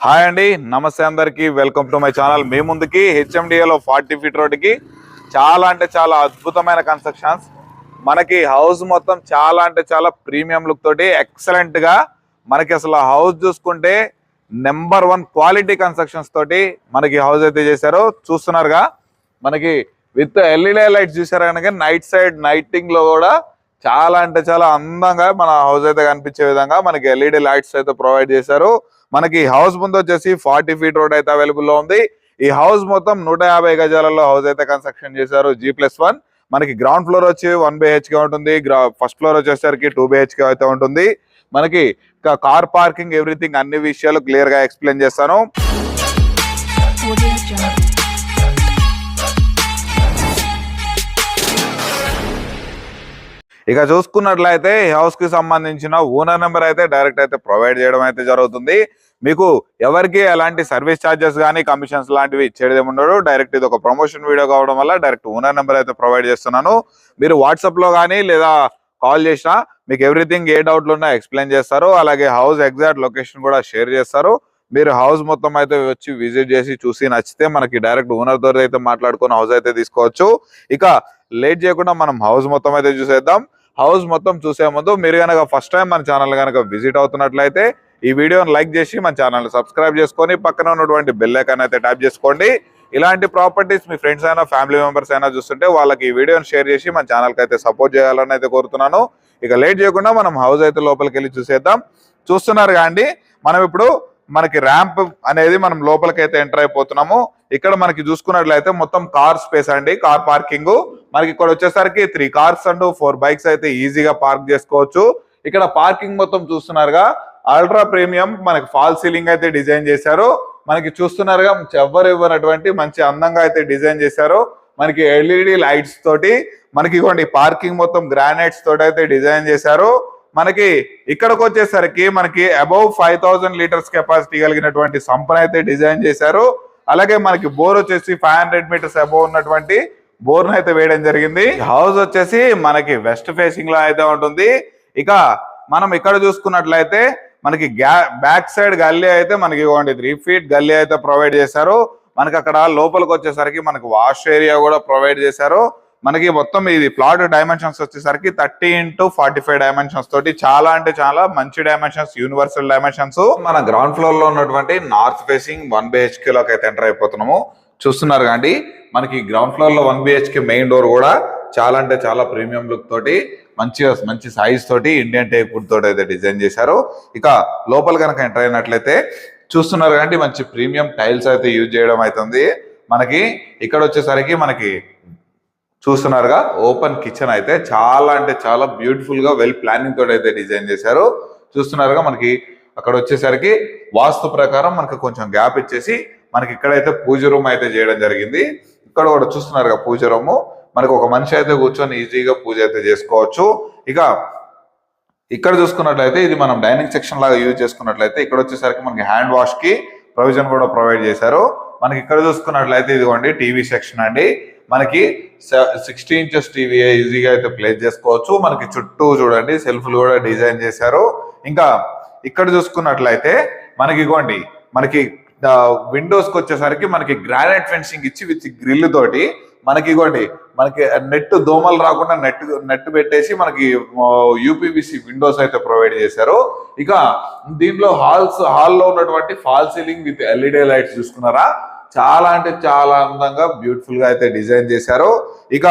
Hi అండి నమస్తే అందరికి. Welcome to my channel. మీ ముందుకి హెచ్ఎండిఏలో ఫార్టీ ఫీట్ రోడ్కి చాలా అంటే చాలా అద్భుతమైన కన్స్ట్రక్షన్స్. మనకి హౌస్ మొత్తం చాలా అంటే చాలా ప్రీమియం లుక్ తోటి ఎక్సలెంట్గా మనకి అసలు హౌస్ చూసుకుంటే నెంబర్ వన్ క్వాలిటీ కన్స్ట్రక్షన్స్ తోటి మనకి హౌస్ అయితే చేశారు. చూస్తున్నారుగా మనకి విత్ ఎల్ఈడి లైట్స్ చూసారు కనుక నైట్ సైడ్ నైటింగ్లో కూడా చాలా అంటే చాలా అందంగా మన హౌస్ అయితే కనిపించే విధంగా మనకి ఎల్ఈడి లైట్స్ అయితే ప్రొవైడ్ చేశారు. మనకి హౌస్ ముందు వచ్చేసి ఫార్టీ ఫీట్ రోడ్ అయితే అవైలబుల్లో ఉంది. ఈ హౌస్ మొత్తం నూట యాభై గజాలలో హౌస్ అయితే కన్స్ట్రక్షన్ చేశారు. జీ ప్లస్ వన్ మనకి గ్రౌండ్ ఫ్లోర్ వచ్చి వన్ బిహెచ్కే ఉంటుంది. ఫస్ట్ ఫ్లోర్ వచ్చేసరికి టూ బిహెచ్కే అయితే ఉంటుంది. మనకి కార్ పార్కింగ్ ఎవ్రీథింగ్ అన్ని విషయాలు క్లియర్గా ఎక్స్ప్లెయిన్ చేస్తాను. ఇక చూసుకున్నట్లయితే ఈ హౌస్కి సంబంధించిన ఓనర్ నెంబర్ అయితే డైరెక్ట్ అయితే ప్రొవైడ్ చేయడం అయితే జరుగుతుంది. మీకు ఎవరికి ఎలాంటి సర్వీస్ ఛార్జెస్ కానీ కమిషన్స్ లాంటివి ఇచ్చేది ఉండదు డైరెక్ట్ ఇది ఒక ప్రమోషన్ వీడియో కావడం వల్ల డైరెక్ట్ ఓనర్ నెంబర్ అయితే ప్రొవైడ్ చేస్తున్నాను. మీరు వాట్సాప్లో కానీ లేదా కాల్ చేసినా మీకు ఎవ్రీథింగ్ ఏ డౌట్లు ఉన్నా ఎక్స్ప్లెయిన్ చేస్తారు. అలాగే హౌస్ ఎగ్జాక్ట్ లొకేషన్ కూడా షేర్ చేస్తారు. మీరు హౌస్ మొత్తం అయితే వచ్చి విజిట్ చేసి చూసి నచ్చితే మనకి డైరెక్ట్ ఓనర్తో అయితే మాట్లాడుకుని హౌస్ అయితే తీసుకోవచ్చు. ఇక లేట్ చేయకుండా మనం హౌస్ మొత్తం అయితే చూసేద్దాం. హౌస్ మొత్తం చూసే ముందు మీరు కనుక ఫస్ట్ టైం మన ఛానల్ కనుక విజిట్ అవుతున్నట్లయితే ఈ వీడియోని లైక్ చేసి మన ఛానల్ సబ్స్క్రైబ్ చేసుకొని పక్కన ఉన్నటువంటి బెల్ ఐకాన్ అయితే ట్యాప్ చేసుకోండి. ఇలాంటి ప్రాపర్టీస్ మీ ఫ్రెండ్స్ అయినా ఫ్యామిలీ మెంబర్స్ అయినా చూస్తుంటే వాళ్ళకి ఈ వీడియోని షేర్ చేసి మన ఛానల్కి అయితే సపోర్ట్ చేయాలని అయితే కోరుతున్నాను. ఇక లేట్ చేయకుండా మనం హౌస్ అయితే లోపలికి వెళ్ళి చూసేద్దాం. చూస్తున్నారు కాండి మనం ఇప్పుడు మనకి ర్యాంప్ అనేది మనం లోపలికి అయితే ఎంటర్ అయిపోతున్నాము. ఇక్కడ మనకి చూసుకున్నట్లయితే మొత్తం కార్ స్పేస్ అండి కార్ పార్కింగ్ మనకి ఇక్కడ వచ్చేసరికి three cars and four bikes అయితే ఈజీగా పార్క్ చేసుకోవచ్చు. ఇక్కడ పార్కింగ్ మొత్తం చూస్తున్నారుగా. అల్ట్రా ప్రీమియం మనకి ఫాల్ సీలింగ్ అయితే డిజైన్ చేశారు. మనకి చూస్తున్నారుగా ఎవ్వరు ఇవ్వనటువంటి మంచి అందంగా అయితే డిజైన్ చేశారు. మనకి ఎల్ఈడి లైట్స్ తోటి మనకి ఇవ్వండి పార్కింగ్ మొత్తం గ్రానైట్స్ తోటి అయితే డిజైన్ చేశారు. మనకి ఇక్కడికి వచ్చేసరికి మనకి above five thousand litres capacity కలిగినటువంటి సంపన అయితే డిజైన్ చేశారు. అలాగే మనకి బోర్ వచ్చేసి ఫైవ్ హండ్రెడ్ మీటర్స్ అబౌవ్ ఉన్నటువంటి బోర్ను అయితే వేయడం జరిగింది. హౌస్ వచ్చేసి మనకి వెస్ట్ ఫేసింగ్లో అయితే ఉంటుంది. ఇక మనం ఇక్కడ చూసుకున్నట్లయితే మనకి బ్యాక్ సైడ్ గల్లీ అయితే మనకి ఇవ్వండి. త్రీ ఫీట్ గల్లీ అయితే ప్రొవైడ్ చేశారు. మనకి అక్కడ లోపలికి వచ్చేసరికి మనకి వాష్ ఏరియా కూడా ప్రొవైడ్ చేశారు. మనకి మొత్తం ఇది ప్లాట్ డైమెన్షన్స్ వచ్చేసరికి thirty into forty five dimensions తోటి చాలా అంటే చాలా మంచి డైమెన్షన్స్ యూనివర్సల్ డైమెన్షన్స్ మన గ్రౌండ్ ఫ్లోర్లో ఉన్నటువంటి నార్త్ ఫేసింగ్ వన్ బిహెచ్కే లోకి అయితే ఎంటర్ అయిపోతున్నాము. చూస్తున్నారు కానీ మనకి గ్రౌండ్ ఫ్లోర్లో వన్ బిహెచ్కే మెయిన్ డోర్ కూడా చాలా అంటే చాలా ప్రీమియం లుక్ తోటి మంచిగా మంచి సైజ్ తోటి ఇండియన్ టైప్ వుడ్ తోటి అయితే డిజైన్ చేశారు. ఇక లోపల కనుక ఎంటర్ అయినట్లయితే చూస్తున్నారు కానీ మంచి ప్రీమియం టైల్స్ అయితే యూజ్ చేయడం అవుతుంది. మనకి ఇక్కడ వచ్చేసరికి మనకి చూస్తున్నారుగా? ఓపెన్ కిచెన్ అయితే చాలా అంటే చాలా బ్యూటిఫుల్గా వెల్ ప్లానింగ్ తోటి అయితే డిజైన్ చేశారు. చూస్తున్నారుగా మనకి అక్కడ వచ్చేసరికి వాస్తు ప్రకారం మనకి కొంచెం గ్యాప్ ఇచ్చేసి మనకి ఇక్కడైతే పూజ రూమ్ అయితే చేయడం జరిగింది. ఇక్కడ కూడా చూస్తున్నారుగా పూజ రూము మనకు ఒక మనిషి అయితే కూర్చొని ఈజీగా పూజ అయితే చేసుకోవచ్చు. ఇక ఇక్కడ చూసుకున్నట్లయితే ఇది మనం డైనింగ్ సెక్షన్ లాగా యూజ్ చేసుకున్నట్లయితే ఇక్కడ వచ్చేసరికి మనకి హ్యాండ్ వాష్కి ప్రొవిజన్ కూడా ప్రొవైడ్ చేశారు. మనకి ఇక్కడ చూసుకున్నట్లయితే ఇదిగోండి టీవీ సెక్షన్ అండి. మనకి సిక్స్టీ ఇంచెస్ టీవీ ఈజీగా అయితే ప్లేస్ చేసుకోవచ్చు. మనకి చుట్టూ చూడండి సెల్ఫ్లు కూడా డిజైన్ చేశారు. ఇంకా ఇక్కడ చూసుకున్నట్లయితే మనకి ఇగోండి మనకి విండోస్కి వచ్చేసరికి మనకి గ్రానైట్ ఫెన్సింగ్ ఇచ్చి విత్ గ్రిల్ తోటి మనకి ఇగోండి మనకి నెట్ దోమలు రాకుండా నెట్ నెట్ పెట్టేసి మనకి యూపీవీసీ విండోస్ అయితే ప్రొవైడ్ చేశారు. ఇక దీంట్లో హాల్స్ హాల్లో ఉన్నటువంటి fall ceiling with LED lights చూసుకున్నారా? చాలా అంటే చాలా అందంగా బ్యూటిఫుల్గా అయితే డిజైన్ చేశారు. ఇక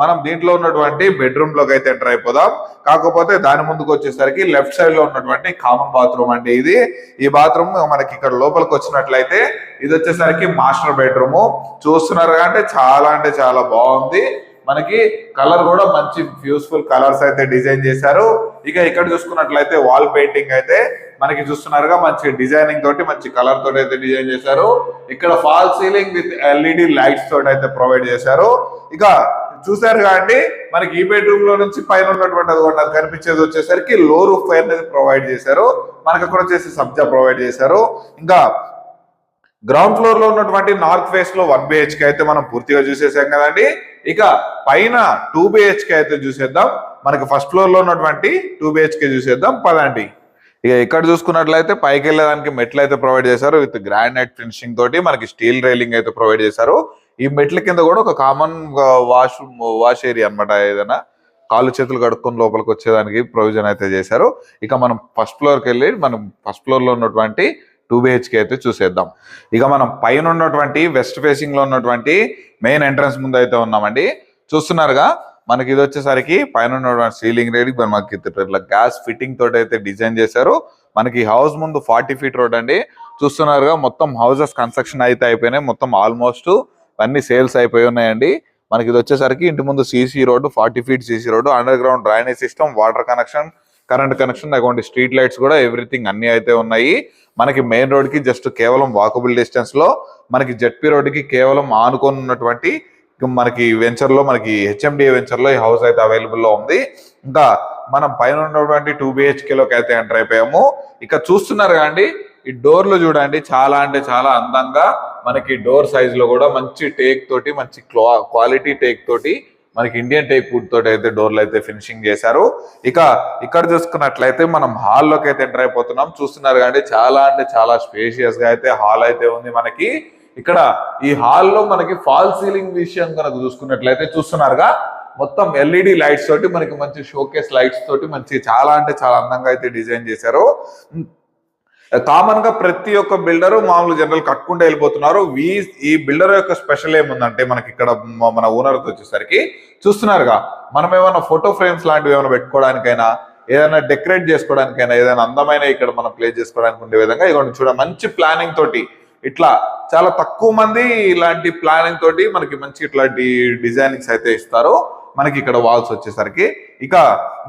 మనం దీంట్లో ఉన్నటువంటి బెడ్రూమ్లోకి అయితే ఎంటర్ అయిపోదాం. కాకపోతే దాని ముందుకు వచ్చేసరికి లెఫ్ట్ సైడ్లో ఉన్నటువంటి కామన్ బాత్రూమ్ అండి ఇది. ఈ బాత్రూమ్ మనకి ఇక్కడ లోపలికి వచ్చినట్లయితే ఇది వచ్చేసరికి మాస్టర్ బెడ్రూమ్ చూస్తున్నారు అంటే చాలా అంటే చాలా బాగుంది. మనకి కలర్ కూడా మంచి యూస్ఫుల్ కలర్స్ అయితే డిజైన్ చేశారు. ఇక ఇక్కడ చూసుకున్నట్లయితే వాల్ పెయింటింగ్ అయితే మనకి చూస్తున్నారుగా మంచి డిజైనింగ్ తోటి మంచి కలర్ తోటి అయితే డిజైన్ చేశారు. ఇక్కడ fall ceiling with LED lights తోటి అయితే ప్రొవైడ్ చేశారు. ఇక చూసారు కాబట్టి మనకి ఈ బెడ్రూమ్లో నుంచి పైన ఉన్నటువంటి అది కూడా కనిపించేది వచ్చేసరికి లో రూఫ్ అనేది ప్రొవైడ్ చేశారు. మనకి అక్కడ వచ్చేసి సబ్జా ప్రొవైడ్ చేశారు. ఇంకా గ్రౌండ్ ఫ్లోర్లో ఉన్నటువంటి నార్త్ ఫేస్లో వన్ బిహెచ్కే అయితే మనం పూర్తిగా చూసేసాం కదండి ఇక పైన టూ బిహెచ్కే అయితే చూసేద్దాం. మనకి ఫస్ట్ ఫ్లోర్లో ఉన్నటువంటి టూ బిహెచ్కే చూసేద్దాం. పదండి. ఇక ఇక్కడ చూసుకున్నట్లయితే పైకి వెళ్ళేదానికి మెట్లు అయితే ప్రొవైడ్ చేశారు. విత్ గ్రానైట్ ఫినిషింగ్ తోటి మనకి స్టీల్ రైలింగ్ అయితే ప్రొవైడ్ చేశారు. ఈ మెట్ల కింద కూడా ఒక కామన్ వాష్ వాష్ ఏరియా అన్నమాట ఏదైనా. కాళ్ళు చేతులు కడుక్కొని లోపలికి వచ్చేదానికి ప్రొవిజన్ అయితే చేశారు. ఇక మనం ఫస్ట్ ఫ్లోర్కి వెళ్ళి మనం ఫస్ట్ ఫ్లోర్లో ఉన్నటువంటి టూ బిహెచ్కే అయితే చూసేద్దాం. ఇక మనం పైన ఉన్నటువంటి వెస్ట్ ఫేసింగ్లో ఉన్నటువంటి మెయిన్ ఎంట్రన్స్ ముందు అయితే ఉన్నామండి. చూస్తున్నారుగా? మనకి ఇది వచ్చేసరికి పైన సీలింగ్ రేడికి మనకి ఇట్లా గ్యాస్ ఫిట్టింగ్ తోటి అయితే డిజైన్ చేశారు. మనకి హౌస్ ముందు ఫార్టీ ఫీట్ రోడ్ అండి. చూస్తున్నారుగా మొత్తం హౌసెస్ కన్స్ట్రక్షన్ అయితే అయిపోయినాయి. మొత్తం ఆల్మోస్ట్ అన్ని సేల్స్ అయిపోయి ఉన్నాయండి. మనకి ఇది వచ్చేసరికి ఇంటి ముందు CC road forty feet CC road underground drainage system water connection current connection అటువంటి స్ట్రీట్ లైట్స్ కూడా ఎవ్రీథింగ్ అన్ని అయితే ఉన్నాయి. మనకి మెయిన్ రోడ్కి జస్ట్ కేవలం వాకబుల్ డిస్టెన్స్లో మనకి జెడ్పీ రోడ్కి కేవలం ఆనుకొని ఉన్నటువంటి మనకి వెంచర్లో మనకి హెచ్ఎండిఏ వెంచర్లో ఈ హౌస్ అయితే అవైలబుల్లో ఉంది. ఇంకా మనం పైన ఉన్నటువంటి టూ బిహెచ్కే లోకి అయితే ఎంటర్ అయిపోయాము. ఇక చూస్తున్నారు కాండి ఈ డోర్లు చూడండి చాలా అంటే చాలా అందంగా మనకి డోర్ సైజ్లో కూడా మంచి టేక్ తోటి మంచి క్వాలిటీ టేక్ తోటి మనకి ఇండియన్ టేక్ వుడ్ తోటి అయితే డోర్లు అయితే ఫినిషింగ్ చేశారు. ఇక ఇక్కడ చూసుకున్నట్లయితే మనం హాల్లోకి అయితే ఎంటర్ అయిపోతున్నాం. చూస్తున్నారు కానీ చాలా అంటే చాలా స్పేషియస్గా అయితే హాల్ అయితే ఉంది మనకి. ఇక్కడ ఈ హాల్లో మనకి ఫాల్ సీలింగ్ విషయం కనుక చూసుకున్నట్లయితే చూస్తున్నారుగా మొత్తం ఎల్ఈడి లైట్స్ తోటి మనకి మంచి షోకేస్ లైట్స్ తోటి మంచి చాలా అంటే చాలా అందంగా అయితే డిజైన్ చేశారు. కామన్గా ప్రతి ఒక్క బిల్డర్ మామూలు జనరల్ కట్టుకుంటూ వెళ్ళిపోతున్నారు. వీ ఈ బిల్డర్ యొక్క స్పెషల్ ఏముందంటే మనకి ఇక్కడ మన ఓనర్ వచ్చేసరికి చూస్తున్నారుగా మనం ఏమైనా ఫోటో ఫ్రేమ్స్ లాంటివి ఏమైనా పెట్టుకోవడానికైనా ఏదైనా డెకరేట్ చేసుకోవడానికైనా ఏదైనా అందమైన ఇక్కడ మనం ప్లే చేసుకోవడానికి ఉండే విధంగా ఇక చూడ మంచి ప్లానింగ్ తోటి ఇట్లా చాలా తక్కువ మంది ఇలాంటి ప్లానింగ్ తోటి మనకి మంచి ఇట్లాంటి డిజైనింగ్స్ అయితే ఇస్తారు. మనకి ఇక్కడ వాల్స్ వచ్చేసరికి. ఇక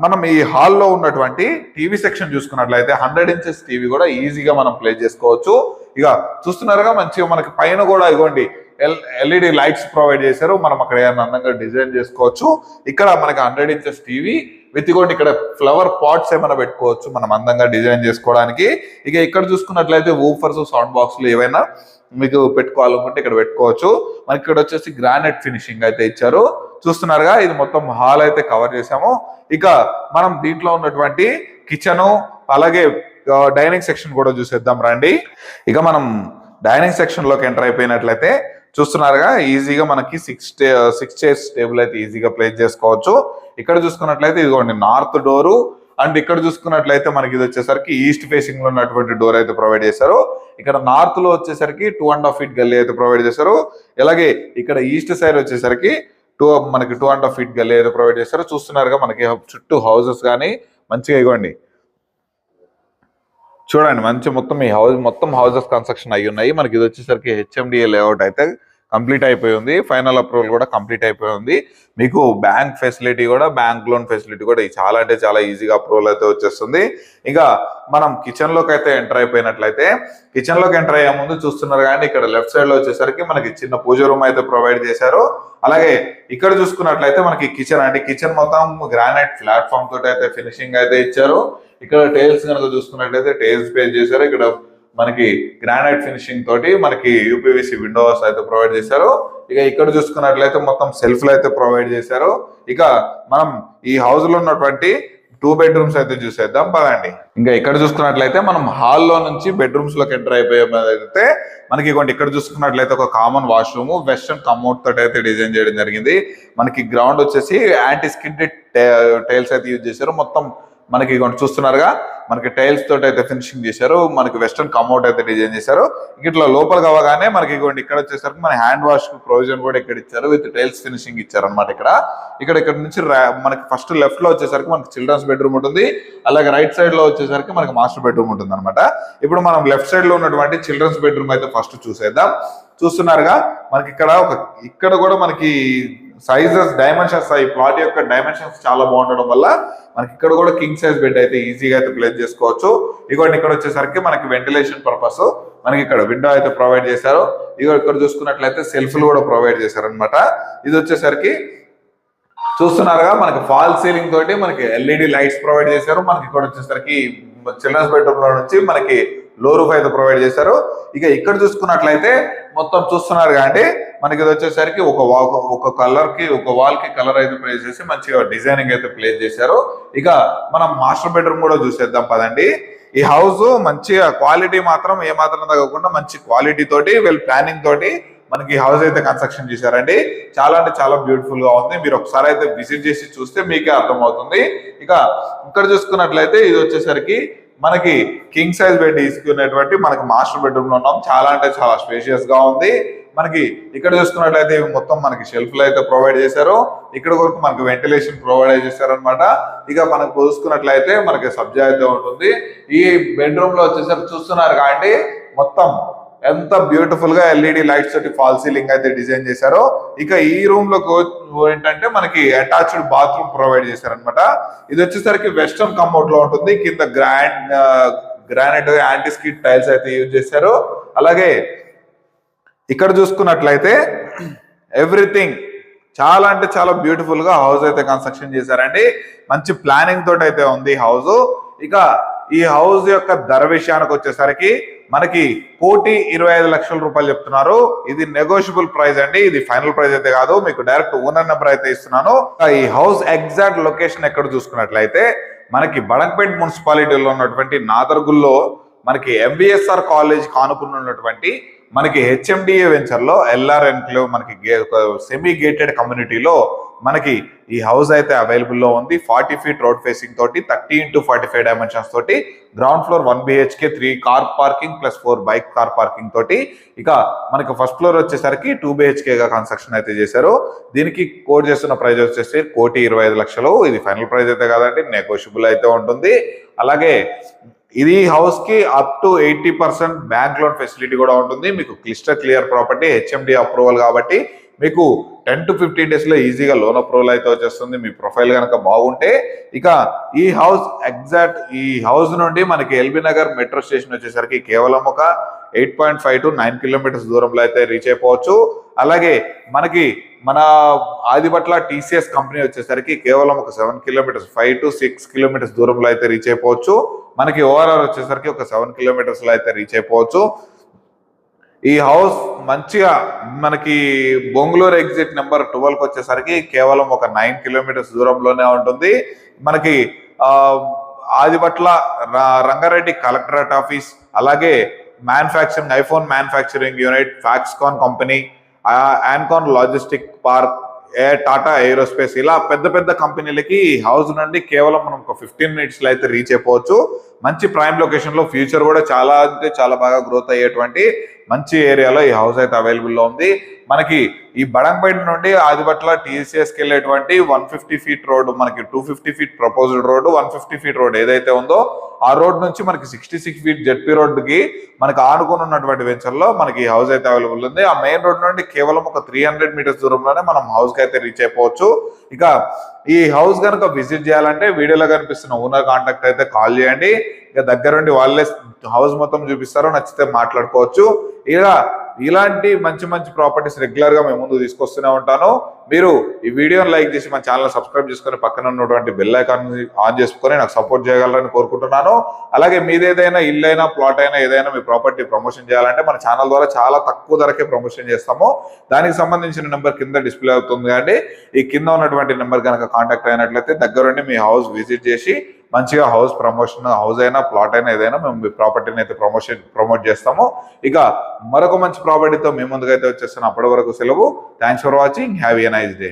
మనం ఈ హాల్లో ఉన్నటువంటి టీవీ సెక్షన్ చూసుకున్నట్లయితే హండ్రెడ్ ఇంచెస్ టీవీ కూడా ఈజీగా మనం ప్లే చేసుకోవచ్చు. ఇక చూస్తున్నారుగా మంచిగా మనకి పైన కూడా ఇగోండి ఎల్ ఎల్ఈడి లైట్స్ ప్రొవైడ్ చేశారు. మనం అక్కడ ఏమైనా అందంగా డిజైన్ చేసుకోవచ్చు. ఇక్కడ మనకి హండ్రెడ్ ఇంచెస్ టీవీ విత్ ఇక్కడ ఫ్లవర్ పాట్స్ ఏమైనా పెట్టుకోవచ్చు మనం అందంగా డిజైన్ చేసుకోవడానికి. ఇక ఇక్కడ చూసుకున్నట్లయితే ఊఫర్స్ సౌండ్ బాక్స్లు ఏవైనా మీకు పెట్టుకోవాలనుకుంటే ఇక్కడ పెట్టుకోవచ్చు. మనకి ఇక్కడ వచ్చేసి గ్రానైట్ ఫినిషింగ్ అయితే ఇచ్చారు. చూస్తున్నారుగా ఇది మొత్తం హాల్ అయితే కవర్ చేసాము ఇక మనం దీంట్లో ఉన్నటువంటి కిచెను అలాగే డైనింగ్ సెక్షన్ కూడా చూసేద్దాం రండి. ఇక మనం డైనింగ్ సెక్షన్లోకి ఎంటర్ అయిపోయినట్లయితే చూస్తున్నారుగా ఈజీగా మనకి సిక్స్ సిక్స్ చైర్స్ టేబుల్ అయితే ఈజీగా ప్లేస్ చేసుకోవచ్చు. ఇక్కడ చూసుకున్నట్లయితే ఇదిగోండి నార్త్ డోరు అండ్ ఇక్కడ చూసుకున్నట్లయితే మనకి ఇది వచ్చేసరికి ఈస్ట్ ఫేసింగ్లో ఉన్నటువంటి డోర్ అయితే ప్రొవైడ్ చేశారు. ఇక్కడ నార్త్లో వచ్చేసరికి టూ అండ్ హాఫ్ ఫీట్ గల్లీ అయితే ప్రొవైడ్ చేశారు. అలాగే ఇక్కడ ఈస్ట్ సైడ్ వచ్చేసరికి టూ మనకి టూ అండ్ హాఫ్ ఫీట్ గల్లీ అయితే ప్రొవైడ్ చేశారు. చూస్తున్నారుగా మనకి చుట్టూ హౌసెస్ కానీ మంచిగా ఇవ్వండి చూడండి మంచి మొత్తం ఈ హౌస్ మొత్తం హౌసెస్ కన్స్ట్రక్షన్ అయి ఉన్నాయి. మనకి ఇది వచ్చేసరికి హెచ్ఎండిఏ లేఅవుట్ అయితే కంప్లీట్ అయిపోయి ఉంది. ఫైనల్ అప్రూవల్ కూడా కంప్లీట్ అయిపోయి ఉంది. మీకు బ్యాంక్ ఫెసిలిటీ కూడా బ్యాంక్ లోన్ ఫెసిలిటీ కూడా చాలా అంటే చాలా ఈజీగా అప్రూవల్ అయితే వచ్చేస్తుంది. ఇంకా మనం కిచెన్లోకి అయితే ఎంటర్ అయిపోయినట్లయితే కిచెన్లోకి ఎంటర్ అయ్యే ముందు చూస్తున్నారు కానీ ఇక్కడ లెఫ్ట్ సైడ్లో వచ్చేసరికి మనకి చిన్న పూజ రూమ్ అయితే ప్రొవైడ్ చేశారు. అలాగే ఇక్కడ చూసుకున్నట్లయితే మనకి కిచెన్ అంటే కిచెన్ మొత్తం గ్రానైట్ ప్లాట్ఫామ్ తోటి అయితే ఫినిషింగ్ అయితే ఇచ్చారు. ఇక్కడ టైల్స్ కనుక చూసుకున్నట్లయితే టైల్స్ పే చేశారు. ఇక్కడ మనకి గ్రానైట్ ఫినిషింగ్ తోటి మనకి యూపీవీసీ విండోస్ అయితే ప్రొవైడ్ చేశారు. ఇక ఇక్కడ చూసుకున్నట్లయితే మొత్తం సెల్ఫ్లు అయితే ప్రొవైడ్ చేశారు. ఇక మనం ఈ హౌస్లో ఉన్నటువంటి టూ బెడ్రూమ్స్ అయితే చూసేద్దాం. పదండి. ఇంకా ఇక్కడ చూసుకున్నట్లయితే మనం హాల్లో నుంచి బెడ్రూమ్స్లోకి ఎంటర్ అయిపోయితే మనకి ఇగోండి ఇక్కడ చూసుకున్నట్లయితే ఒక కామన్ వాష్రూమ్ వెస్టర్న్ కమౌట్ తోటి అయితే డిజైన్ చేయడం జరిగింది. మనకి గ్రౌండ్ వచ్చేసి యాంటీ స్కిడ్ టైల్స్ అయితే యూజ్ చేశారు. మొత్తం మనకి ఇగోండి చూస్తున్నారుగా మనకి టైల్స్ తోటి అయితే ఫినిషింగ్ చేశారు మనకి వెస్టర్న్ కమౌట్ అయితే డిజైన్ చేశారు. ఇట్లా లోపల కావగానే మనకి ఇగోండి ఇక్కడ వచ్చేసరికి మన హ్యాండ్ వాష్ ప్రొవిజన్ కూడా ఇక్కడ ఇచ్చారు విత్ టైల్స్ ఫినిషింగ్ ఇచ్చారు అనమాట ఇక్కడ. ఇక్కడ ఇక్కడ నుంచి మనకి ఫస్ట్ లెఫ్ట్లో వచ్చేసరికి మనకి చిల్డ్రన్స్ బెడ్రూమ్ ఉంటుంది అలాగే రైట్ సైడ్లో వచ్చేసరికి మనకి మాస్టర్ బెడ్రూమ్ ఉంటుంది అనమాట ఇప్పుడు మనం లెఫ్ట్ సైడ్లో ఉన్నటువంటి చిల్డ్రన్స్ బెడ్రూమ్ అయితే ఫస్ట్ చూసేద్దాం. చూస్తున్నారుగా మనకి ఇక్కడ ఒక ఇక్కడ కూడా మనకి సైజెస్ డైమెన్షన్స్ ఈ ప్లాట్ యొక్క డైమెన్షన్స్ చాలా బాగుండడం వల్ల మనకి ఇక్కడ కూడా కింగ్ సైజ్ బెడ్ అయితే ఈజీగా అయితే ప్లేస్ చేసుకోవచ్చు. ఇగోండి ఇక్కడ వచ్చేసరికి మనకి వెంటిలేషన్ పర్పస్ మనకి ఇక్కడ విండో అయితే ప్రొవైడ్ చేశారు. ఇగో ఇక్కడ చూసుకున్నట్లయితే సెల్ఫ్లు కూడా ప్రొవైడ్ చేశారనమాట ఇది వచ్చేసరికి చూస్తున్నారుగా మనకి ఫాల్ సీలింగ్ తోటి మనకి ఎల్ఈడి లైట్స్ ప్రొవైడ్ చేశారు. మనకి ఇక్కడ వచ్చేసరికి చిల్డ్రన్స్ బెడ్రూమ్లో నుంచి మనకి లో రూఫ్ అయితే ప్రొవైడ్ చేశారు. ఇక ఇక్కడ చూసుకున్నట్లయితే మొత్తం చూస్తున్నారు కాబట్టి మనకి ఇది వచ్చేసరికి ఒక వా- ఒక కలర్కి ఒక వాల్కి కలర్ అయితే ప్లేస్ చేసి మంచిగా డిజైనింగ్ అయితే ప్లేస్ చేశారు. ఇక మనం మాస్టర్ బెడ్రూమ్ కూడా చూసేద్దాం పదండి. ఈ హౌస్ మంచిగా క్వాలిటీ మాత్రం ఏ మాత్రం తగ్గకుండా మంచి క్వాలిటీ తోటి వీళ్ళు ప్లానింగ్ తోటి మనకి హౌస్ అయితే కన్స్ట్రక్షన్ చేశారండి. చాలా అంటే చాలా బ్యూటిఫుల్గా ఉంది. మీరు ఒకసారి అయితే విజిట్ చేసి చూస్తే మీకే అర్థమవుతుంది. ఇక ఇక్కడ చూసుకున్నట్లయితే ఇది వచ్చేసరికి మనకి కింగ్ సైజ్ బెడ్ తీసుకునేటువంటి మనకి మాస్టర్ బెడ్రూమ్లో ఉన్నాం. చాలా అంటే చాలా స్పేషియస్గా ఉంది. మనకి ఇక్కడ చూసుకున్నట్లయితే ఇవి మొత్తం మనకి షెల్ఫ్లు అయితే ప్రొవైడ్ చేశారు. ఇక్కడ వరకు మనకి వెంటిలేషన్ ప్రొవైడ్ చేశారు అనమాట ఇక మనకు చూసుకున్నట్లయితే మనకి సబ్జా అయితే ఉంటుంది. ఈ బెడ్రూమ్లో వచ్చేసరికి చూస్తున్నారు కాబట్టి మొత్తం ఎంత బ్యూటిఫుల్గా ఎల్ఈడి లైట్స్ తోటి ఫాల్ సీలింగ్ అయితే డిజైన్ చేశారో ఇక ఈ రూమ్లో ఏంటంటే మనకి అటాచ్డ్ బాత్రూమ్ ప్రొవైడ్ చేశారనమాట ఇది వచ్చేసరికి వెస్టర్న్ కంపౌండ్లో ఉంటుంది. కింద grand granite anti skid tiles అయితే యూజ్ చేశారు. అలాగే ఇక్కడ చూసుకున్నట్లయితే ఎవ్రీథింగ్ చాలా అంటే చాలా బ్యూటిఫుల్గా హౌస్ అయితే కన్స్ట్రక్షన్ చేశారండి. మంచి ప్లానింగ్ తోటి అయితే ఉంది హౌస్ ఇక ఈ హౌస్ యొక్క ధర విషయానికి వచ్చేసరికి మనకి కోటి ఇరవై ఐదు లక్షల రూపాయలు చెప్తున్నారు. ఇది నెగోషియబుల్ ప్రైస్ అండి. ఇది ఫైనల్ ప్రైస్ అయితే కాదు. మీకు డైరెక్ట్ ఓనర్ నెంబర్ అయితే ఇస్తున్నాను. ఈ హౌస్ ఎగ్జాక్ట్ లొకేషన్ ఎక్కడ చూసుకున్నట్లయితే మనకి బడంపేట్ మున్సిపాలిటీలో ఉన్నటువంటి నాదర్గుల్లో మనకి ఎంబీఎస్ఆర్ కాలేజ్ కానుకుని ఉన్నటువంటి మనకి హెచ్ఎండిఏ వెంచర్లో ఎల్ఆర్ ఎన్క్లేవ్ మనకి సెమీ గేటెడ్ కమ్యూనిటీలో మనకి ఈ హౌస్ అయితే అవైలబుల్లో ఉంది. ఫార్టీ ఫీట్ రోడ్ ఫేసింగ్ తోటి thirty into forty five dimensions తోటి ground floor one BHK three car parking plus four bike car parking తోటి. ఇక మనకి ఫస్ట్ ఫ్లోర్ వచ్చేసరికి టూ బిహెచ్కేగా కన్స్ట్రక్షన్ అయితే చేశారు. దీనికి కోడ్ చేస్తున్న ప్రైజ్ వచ్చేసి కోటి ఇరవై ఐదు లక్షలు. ఇది ఫైనల్ ప్రైజ్ అయితే కాదండి నెగోషియబుల్ అయితే ఉంటుంది. అలాగే ఇది హౌస్కి up to eighty percent bank loan facility కూడా ఉంటుంది. మీకు క్లిస్టర్ క్లియర్ ప్రాపర్టీ హెచ్ఎండి అప్రూవల్ కాబట్టి మీకు టెన్ టు ఫిఫ్టీన్ డేస్లో ఈజీగా లోన్ అప్రూవల్ అయితే వచ్చేస్తుంది. మీ ప్రొఫైల్ కనుక బాగుంటే ఇక ఈ హౌస్ ఎగ్జాక్ట్ ఈ హౌస్ నుండి మనకి ఎల్బీ నగర్ మెట్రో స్టేషన్ వచ్చేసరికి కేవలం ఒక eight point five to nine kilometres దూరంలో అయితే రీచ్ అయిపోవచ్చు. అలాగే మనకి మన ఆదిపట్ల టీసీఎస్ కంపెనీ వచ్చేసరికి కేవలం ఒక seven kilometres five to six kilometres దూరంలో అయితే రీచ్ అయిపోవచ్చు. మనకి ఓఆర్ఆర్ వచ్చేసరికి ఒక సెవెన్ కిలోమీటర్స్లో అయితే రీచ్ అయిపోవచ్చు. ఈ హౌస్ మంచిగా మనకి బొంగళూరు ఎగ్జిట్ నెంబర్ ట్వెల్వ్కి వచ్చేసరికి కేవలం ఒక నైన్ కిలోమీటర్స్ దూరంలోనే ఉంటుంది. మనకి ఆదిపట్ల ర- రంగారెడ్డి కలెక్టరేట్ ఆఫీస్ అలాగే manufacturing iPhone manufacturing unit Foxconn company యాన్కాన్ logistic park ఏ టాటా ఏరోస్పేస్ ఇలా పెద్ద పెద్ద కంపెనీలకి ఈ హౌస్ నుండి కేవలం మనం ఒక ఫిఫ్టీన్ మినిట్స్లో అయితే రీచ్ అయిపోవచ్చు. మంచి ప్రైమ్ లొకేషన్లో ఫ్యూచర్ కూడా చాలా అంటే చాలా బాగా గ్రోత్ అయ్యేటువంటి మంచి ఏరియాలో ఈ హౌస్ అయితే అవైలబుల్లో ఉంది. మనకి ఈ బడంపేట నుండి ఆదిపట్ల టీసీఎస్కి వెళ్ళేటువంటి వన్ ఫిఫ్టీ ఫీట్ రోడ్ మనకి two fifty feet proposed road one fifty feet road ఏదైతే ఉందో ఆ రోడ్ నుంచి మనకి సిక్స్టీ సిక్స్ ఫీట్ జెడ్పీ రోడ్డుకి మనకి ఆనుకుని ఉన్నటువంటి వెంచర్లో మనకి ఈ హౌస్ అయితే అవైలబుల్ ఉంది. ఆ మెయిన్ రోడ్ నుండి కేవలం ఒక త్రీ హండ్రెడ్ మీటర్స్ దూరంలోనే మనం హౌస్కి అయితే రీచ్ అయిపోవచ్చు. ఇక ఈ హౌస్ కనుక విజిట్ చేయాలంటే వీడియోలో కనిపిస్తున్న ఓనర్ కాంటాక్ట్ అయితే కాల్ చేయండి. ఇక దగ్గరుండి వాళ్ళే హౌస్ మొత్తం చూపిస్తారు నచ్చితే మాట్లాడుకోవచ్చు. ఇలా ఇలాంటి మంచి మంచి ప్రాపర్టీస్ రెగ్యులర్గా మేము ముందు తీసుకొస్తూనే ఉంటాను. మీరు ఈ వీడియోని లైక్ చేసి మా ఛానల్ సబ్స్క్రైబ్ చేసుకొని పక్కన ఉన్నటువంటి బెల్ ఐకాన్ ఆన్ చేసుకొని నాకు సపోర్ట్ చేయగలరని కోరుకుంటున్నాను. అలాగే మీదేదైనా ఇల్లు అయినా ప్లాట్ అయినా ఏదైనా మీ ప్రాపర్టీ ప్రమోషన్ చేయాలంటే మన ఛానల్ ద్వారా చాలా తక్కువ ధరకే ప్రమోషన్ చేస్తాము. దానికి సంబంధించిన నెంబర్ కింద డిస్ప్లే అవుతుంది కానీ ఈ కింద ఉన్నటువంటి నెంబర్ కనుక కాంటాక్ట్ అయినట్లయితే దగ్గరుండి మీ హౌస్ విజిట్ చేసి మంచిగా హౌస్ ప్రమోషన్ హౌస్ అయినా ప్లాట్ అయినా ఏదైనా మేము మీ ప్రాపర్టీని అయితే ప్రమోషన్ ప్రమోట్ చేస్తాము. ఇక మరొక మంచి ప్రాపర్టీతో మేము ముందుకైతే వచ్చేస్తాను అప్పటి వరకు సెలవు. Thanks for watching have a nice day